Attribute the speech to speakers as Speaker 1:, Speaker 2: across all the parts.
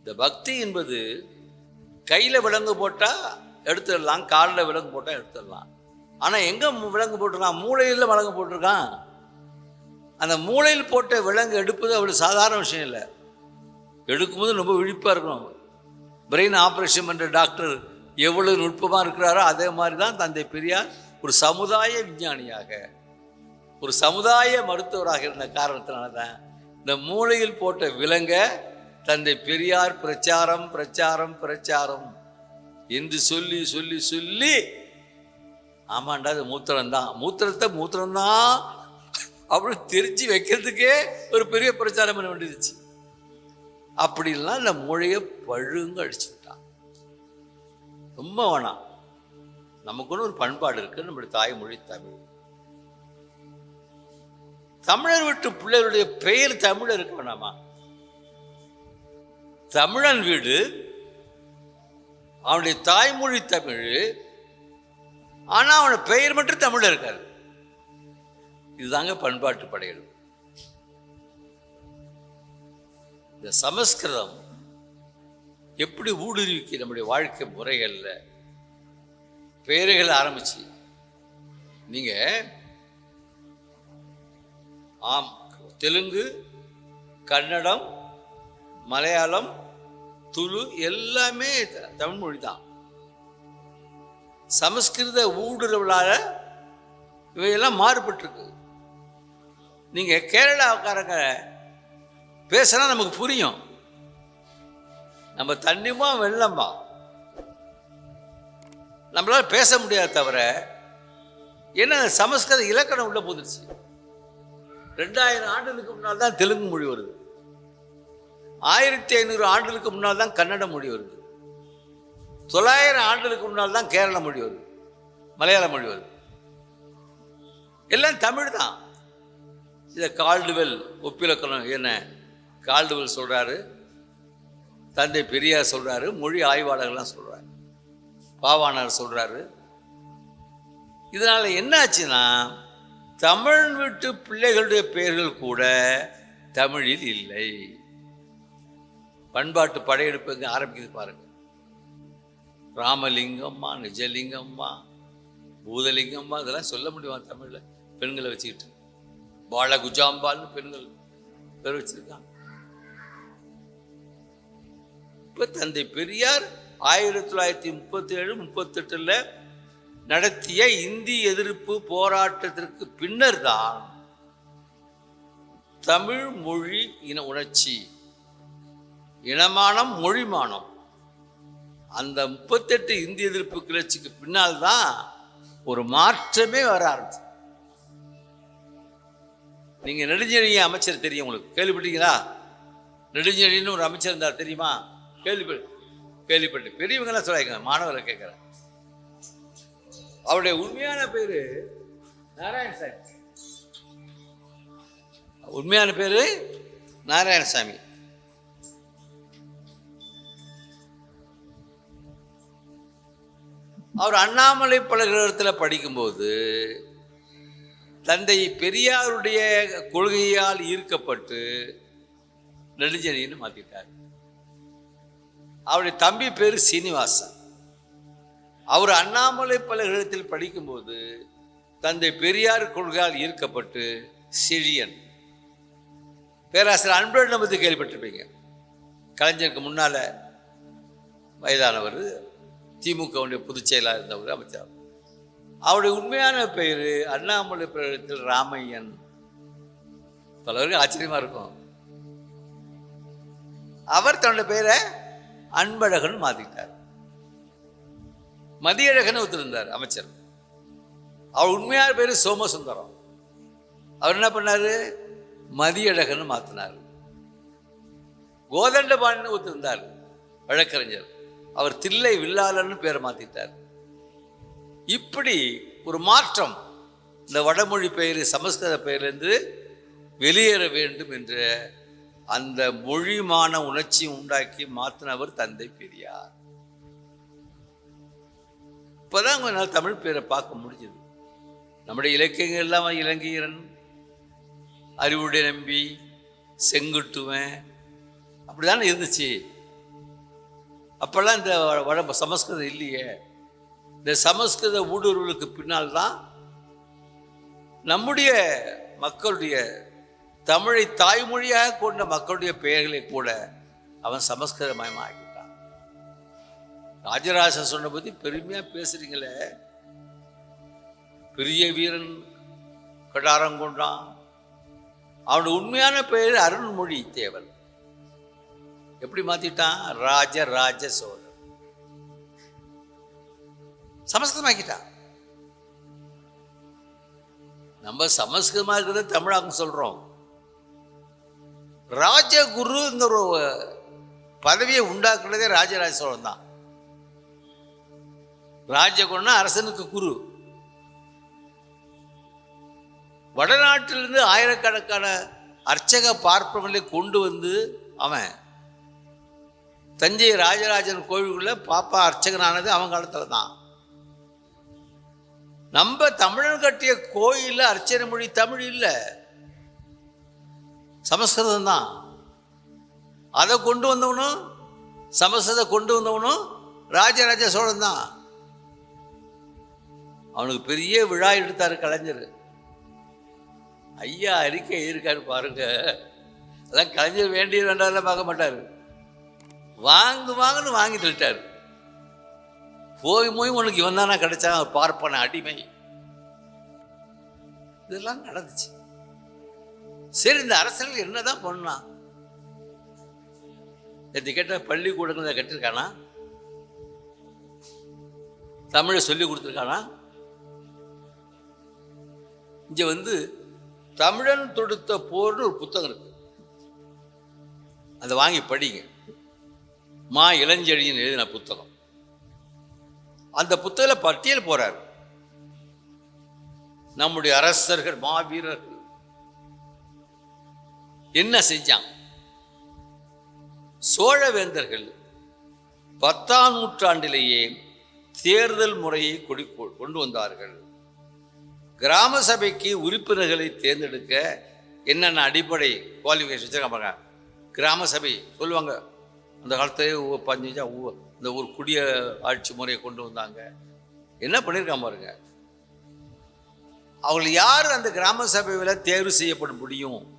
Speaker 1: இந்த பக்தி என்பது கையில் விலங்கு போட்டால் எடுத்துடலாம் காலில் விலங்கு போட்டால் எடுத்துடலாம். ஆனால் எங்கே விலங்கு போட்டிருக்கான்? மூளையில் விலங்கு போட்டிருக்கான். அந்த மூளையில் போட்ட விலங்கு எடுப்பது அவ்வளோ சாதாரண விஷயம் இல்லை. எடுக்கும்போது ரொம்ப விழிப்பாக இருக்கணும். பிரெயின் ஆப்ரேஷன் பண்ணுற டாக்டர் எவ்வளோ நுட்பமாக இருக்கிறாரோ அதே மாதிரி தான் தந்தை பெரியார் ஒரு சமுதாய விஞ்ஞானியாக ஒரு சமுதாய மருத்துவராக இருந்த காரணத்தினால தான் இந்த மூளையில் போட்ட விலங்கை தந்தை பெரியார் பிரச்சாரம் பிரச்சாரம் பிரச்சாரம். என்று சொல்லி சொல்லி சொல்லி ஆமாண்டா அது மூத்திரம்தான். மூத்திரத்தை மூத்திரம்தான் அப்படின்னு தெரிஞ்சு வைக்கிறதுக்கே ஒரு பெரிய பிரச்சாரம் பண்ண வேண்டியதுச்சு. அப்படிலாம் இந்த மொழியை பழுங்க அடிச்சு விட்டான் ரொம்ப வேணாம். நமக்குன்னு ஒரு பண்பாடு இருக்கு. நம்முடைய தாய்மொழி தமிழ். தமிழர் விட்டு பிள்ளைகளுடைய பெயர் தமிழ் இருக்க வேணாமா? தமிழன் வீடு அவனுடைய தாய்மொழி தமிழ் ஆனால் அவனோட பெயர் மட்டும் தமிழ் இருக்காது இதுதாங்க பண்பாட்டு படையல் இந்த சமஸ்கிருதம் எப்படி ஊடுருவிக்கு நம்முடைய வாழ்க்கை முறைகளில்? பெயர்கள் ஆரம்பிச்சு. நீங்கள் ஆம் தெலுங்கு கன்னடம் மலையாளம் துளு எல்லாமே தமிழ் மொழி தான் சமஸ்கிருத ஊடுருவலால் இவையெல்லாம் மாறுபட்டிருக்கு. நீங்கள் கேரளாக்காரங்க பேசினா நமக்கு புரியும். நம்ம தண்ணியுமா வெள்ளமா? நம்மளால் பேச முடியாது தவிர என்ன சமஸ்கிருத இலக்கணம் உள்ள போந்துருச்சு ரெண்டாயிரம் ஆண்டுகளுக்கு முன்னால் தான் தெலுங்கு மொழி வருது. ஆயிரத்தி ஐநூறு ஆண்டுகளுக்கு முன்னால் தான் கன்னட மொழி வருது. தொள்ளாயிரம் ஆண்டுகளுக்கு முன்னால் தான் கேரள மொழி வருது. மலையாள மொழி வருது. எல்லாம் தமிழ் தான். இதை கால்டுவெல் ஒப்பிலக்கணம் என்ன? கால்டுவெல் சொல்கிறாரு தந்தை பெரியார் சொல்கிறாரு மொழி ஆய்வாளர்கள்லாம் சொல்கிறாரு பாவானார் சொல்கிறாரு இதனால் என்ன ஆச்சுன்னா தமிழ் வீட்டு பிள்ளைகளுடைய பெயர்கள் கூட தமிழில் இல்லை. பண்பாட்டு படையெடுப்பு எங்க ஆரம்பிக்குது பாருங்க. ராமலிங்கம்மா நிஜலிங்கம்மா பூதலிங்கம்மா இதெல்லாம் சொல்ல முடியுமா தமிழில்? பெண்களை வச்சுக்கிட்டு. பால குஜாம்பால்னு பெண்கள் பேர் வச்சிருக்காங்க. இப்போ தந்தை பெரியார் ஆயிரத்தி தொள்ளாயிரத்தி முப்பத்தி ஏழு முப்பத்தெட்டில் நடத்திய இந்தி எதிர்ப்பு போராட்டத்திற்கு பின்னர் தான் தமிழ் மொழி இன உணர்ச்சி இனமானம் மொழிமானம். அந்த முப்பத்தெட்டு இந்திய எதிர்ப்பு கிளர்ச்சிக்கு பின்னால் தான் ஒரு மாற்றமே வர ஆரம்பிச்சு. நீங்க நெடுஞ்செழிய அமைச்சர் தெரியும் உங்களுக்கு. கேள்விப்பட்டீங்களா? நெடுஞ்செழின்னு ஒரு அமைச்சர் இருந்தார் தெரியுமா? கேள்விப்பட்டு. கேள்விப்பட்டு பெரியவங்களாம் சொல்லியிருக்காங்க மாணவர்களை கேட்குறேன். அவருடைய உண்மையான பேரு நாராயணசாமி உண்மையான பேரு நாராயணசாமி. அவர் அண்ணாமலை பல்கலைக்கழகத்தில் படிக்கும்போது தந்தை பெரியாருடைய கொள்கையால் ஈர்க்கப்பட்டு நெடுஞ்செழியன்னு மாற்றிட்டார் அவருடைய தம்பி பேர் சீனிவாசன். அவர் அண்ணாமலை பல்கலைக்கழகத்தில் படிக்கும்போது தந்தை பெரியார் கொள்கையால் ஈர்க்கப்பட்டு செழியன். பேராசிரியர் அன்பழகனை பற்றி கேள்விப்பட்டிருப்பீங்க. கலைஞருக்கு முன்னால் வயதானவர். திமுகவுடைய பொதுச் செயலாளர் இருந்தவர் அமைச்சர். அவருடைய உண்மையான பெயர் அண்ணாமலை பல்கலைக்கழகத்தில் ராமையன். பலருக்கு ஆச்சரியமா இருக்கும். அவர் தன்னுடைய பெயரை அன்பழகன் மாற்றிட்டார் மதியழகன் ஒத்துருந்தார் அமைச்சர். அவர் உண்மையான பேரு சோமசுந்தரம். அவர் என்ன பண்ணாரு? மதியழகன் மாத்தினார். கோதண்டபாணின்னு ஒருத்தர் வழக்கறிஞர். அவர் தில்லை வில்லாளன்னு பேரை மாற்றிட்டார் இப்படி ஒரு மாற்றம் இந்த வடமொழி பெயர் சமஸ்கிருத பெயரிலிருந்து வெளியேற வேண்டும் என்ற அந்த மொழிமான உணர்ச்சி உண்டாக்கி மாற்றினவர் தந்தை பெரியார். இப்போதான் உங்களால் தமிழ் பேரை பார்க்க முடிஞ்சது. நம்முடைய இலக்கியங்கள் எல்லாம் இலங்கையரன் அறிவுடை நம்பி செங்குட்டுவன் அப்படிதானே இருந்துச்சு. அப்போல்லாம் இந்த வட சமஸ்கிருதம் இல்லையே. இந்த சமஸ்கிருத ஊடுருவலுக்கு பின்னால் தான் நம்முடைய மக்களுடைய தமிழை தாய்மொழியாக கொண்ட மக்களுடைய பெயர்களை கூட அவன் சமஸ்கிருதமயமாக்கிட்டான் ராஜராஜன் சொன்ன பற்றி பெருமையாக பேசுறீங்களே. பெரிய வீரன் கடாரம் கொண்டான். அவனுடைய உண்மையான பெயர் அருண்மொழி தேவன் எப்படி மாத்திட்டான்? ராஜ ராஜ சோழன் சமஸ்கிருதமாக்கிட்டான். நம்ம சமஸ்கிருதமா இருக்கிறத தமிழாக்கம் சொல்றோம். ராஜகுருங்கிற ஒரு பதவியை உண்டாக்குனதே ராஜராஜ சோழன் தான். ராஜகுருன்னா அரசனுக்கு குரு. வடநாட்டிலிருந்து ஆயிரக்கணக்கான அர்ச்சக பார்ப்பவர்களை கொண்டு வந்து அவன் தஞ்சை ராஜராஜன் கோவிலுக்குள்ள பாப்பா அர்ச்சகனானது அவங்க காலத்தில் தான் நம்ம தமிழன் கட்டிய கோயிலில் அர்ச்சனை மொழி தமிழ் இல்லை. சமஸ்கிருதம் தான். அதை கொண்டு வந்தவனும் சமஸ்கிருதம் கொண்டு வந்தவனும் ராஜராஜ சோழன் தான். அவனுக்கு பெரிய விழா எடுத்தார் கலைஞர். ஐயா அறிக்கை இருக்காரு பாருங்க. அதான் கலைஞர் வேண்டிய வேண்டாம் பார்க்க மாட்டார். வாங்கு வாங்குன்னு வாங்கி தள்ளிட்டார் போய் போய் உனக்கு இவன் தானே கிடைச்சான் பார்ப்பன அடிமை. இதெல்லாம் நடந்துச்சு. சரி இந்த அரசர்கள் என்னதான் பண்ணான் நேற்று கேட்ட பள்ளிக்கூடங்களை கட்டிருக்கானா? தமிழை சொல்லி கொடுத்துருக்கானா? இங்க வந்து தமிழன் தொடுத்த போர்னு ஒரு புத்தகம் இருக்கு. அதை வாங்கி படிங்க. மா இளஞ்செழியன் எழுதின புத்தகம். அந்த புத்தகத்தில் பட்டியல் போறார். நம்முடைய அரசர்கள் மாவீரர்கள் என்ன செஞ்சான் சோழவேந்தர்கள் பத்தாம் நூற்றாண்டிலேயே தேர்தல் முறையை கொடி கொண்டு வந்தார்கள். கிராம சபைக்கு உறுப்பினர்களை தேர்ந்தெடுக்க என்னென்ன அடிப்படை குவாலிஃபிகேஷன் வச்சுருக்காங்க கிராம சபை சொல்லுவாங்க. அந்த காலத்திலே பஞ்சா பஞ்சு ஊ- இந்த ஒரு குடிய ஆட்சி முறையை கொண்டு வந்தாங்க. என்ன பண்ணியிருக்காம பாருங்க. அவர்கள் யார் அந்த கிராம சபையில் தேர்வு செய்யப்பட முடியும்?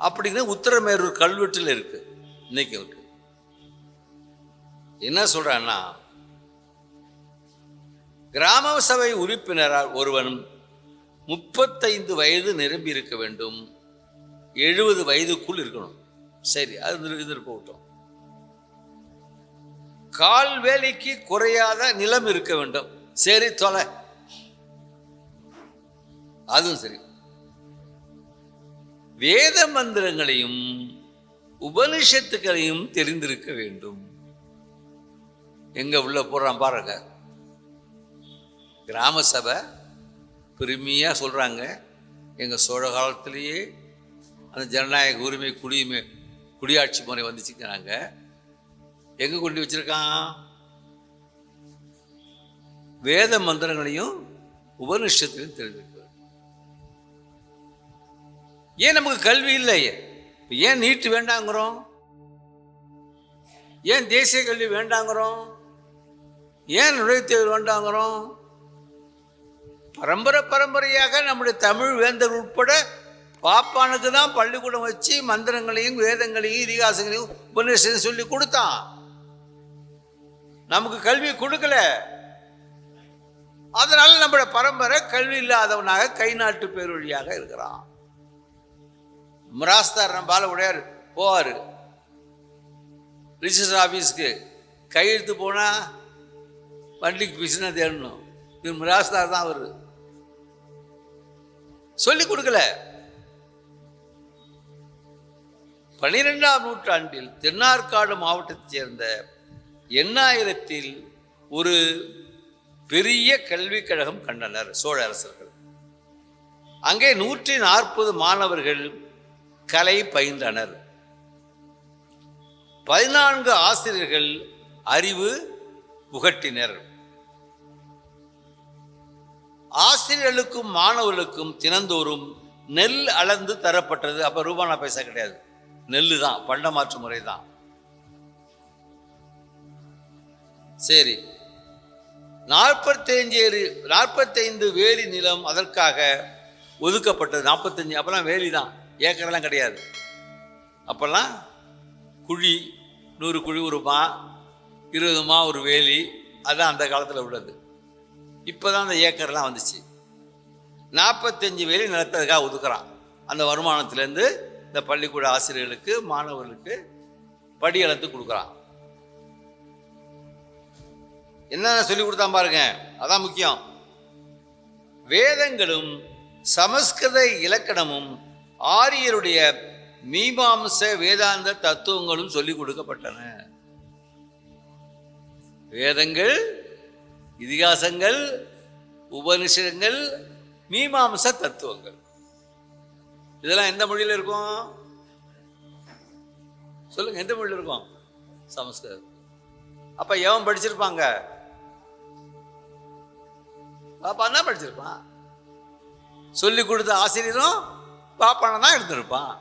Speaker 1: அப்படின்னு உத்தரமேரூர் கல்வெட்டில் இருக்கு. இன்னைக்கு இருக்கு. என்ன சொல்றான்னா கிராம சபை உறுப்பினரால் ஒருவன் முப்பத்தைந்து வயது நிரம்பி இருக்க வேண்டும். எழுபது வயதுக்குள் இருக்கணும். சரி அது இரு- இது போகட்டும். கால் வேலைக்கு குறையாத நிலம் இருக்க வேண்டும். சரி தொலை. அதுவும் சரி. வேத மந்திரங்களையும் உபனிஷத்துக்களையும் தெரிந்திருக்க வேண்டும். எங்க உள்ள போடுறான் பாருங்க. கிராம சபை பெருமையாக சொல்றாங்க. எங்க சோழ காலத்திலேயே அந்த ஜனநாயக உரிமை குடியுமை குடியாட்சி முறை வந்துச்சுக்கிறாங்க எங்க கொண்டு வச்சிருக்கான்? வேத மந்திரங்களையும் உபனிஷத்திலையும் தெரிஞ்சிருக்க ஏன் நமக்கு கல்வி இல்லை ஏன் நீட்டு வேண்டாங்கிறோம்? ஏன் தேசிய கல்வி வேண்டாங்கிறோம்? ஏன் நுழைவுத்தேர்வு வேண்டாங்கிறோம்? பரம்பரை பரம்பரையாக நம்முடைய தமிழ் வேந்தர் உட்பட பாப்பானுக்கு தான் பள்ளிக்கூடம் வச்சு மந்திரங்களையும் வேதங்களையும் இதிகாசங்களையும் உபநிஷத்தையும் சொல்லி கொடுத்தான். நமக்கு கல்வி கொடுக்கல. அதனால நம்மளோட பரம்பரை கல்வி இல்லாதவனாக கை நாட்டு பேரொழியாக இருக்கிறான். மிராஸ்தார் நம்ம பால உடையார் போவார். ரிஜிஸ்டர் ஆஃபீஸ்க்கு கையெழுத்து போனால் வண்டிக்கு பிசினா தேடணும். இது மிராஸ்தார் தான் அவர். சொல்லி கொடுக்கல. பனிரெண்டாம் நூற்றாண்டில் தென்னார்காடு மாவட்டத்தைச் சேர்ந்த எண்ணாயிரத்தில் ஒரு பெரிய கல்விக் கழகம் கண்டனர் சோழ அரசர்கள். அங்கே நூற்றி நாற்பது மாணவர்கள் கலை பயின்றனர். பதினான்கு ஆசிரியர்கள் அறிவு புகட்டினர். ஆசிரியர்களுக்கும் மாணவர்களுக்கும் தினந்தோறும் நெல் அளந்து தரப்பட்டது. அப்ப ரூபானா பைசா கிடையாது. நெல்லு தான் பண்டமாற்று முறை தான். சரி. நாற்பத்தஞ்சு நாற்பத்தைந்து வேலி நிலம் அதற்காக ஒதுக்கப்பட்டது. நாற்பத்தஞ்சு அப்போல்லாம் வேலி தான். ஏக்கரெல்லாம் கிடையாது. அப்போல்லாம் குழி நூறு குழி ஒரு மா இருபது மா ஒரு வேலி அதான் அந்த காலத்தில் உள்ளது. இப்போ தான் அந்த ஏக்கர்லாம் வந்துச்சு. நாற்பத்தஞ்சு வேலி நிலத்ததுக்காக ஒதுக்குறான். அந்த வருமானத்திலேருந்து இந்த பள்ளிக்கூட ஆசிரியர்களுக்கு மாணவர்களுக்கு படி அளந்து கொடுக்குறான் என்னென்ன சொல்லி கொடுத்தான் பாருங்க அதான் முக்கியம். வேதங்களும் சமஸ்கிருத இலக்கணமும் ஆரியருடைய மீமாம்ச வேதாந்த தத்துவங்களும் சொல்லிக் கொடுக்கப்பட்டன. வேதங்கள் இதிகாசங்கள் உபனிஷங்கள் மீமாம்ச தத்துவங்கள். இதெல்லாம் எந்த மொழியில் இருக்கும்? சொல்லுங்க எந்த மொழியில் இருக்கும்? சமஸ்கிருதம். அப்ப எவன் படிச்சிருப்பாங்க? பாப்பா தான் படிச்சிருப்பான்? சொல்லி கொடுத்த ஆசிரியரும் பாப்பான தான் இருந்திருப்பான்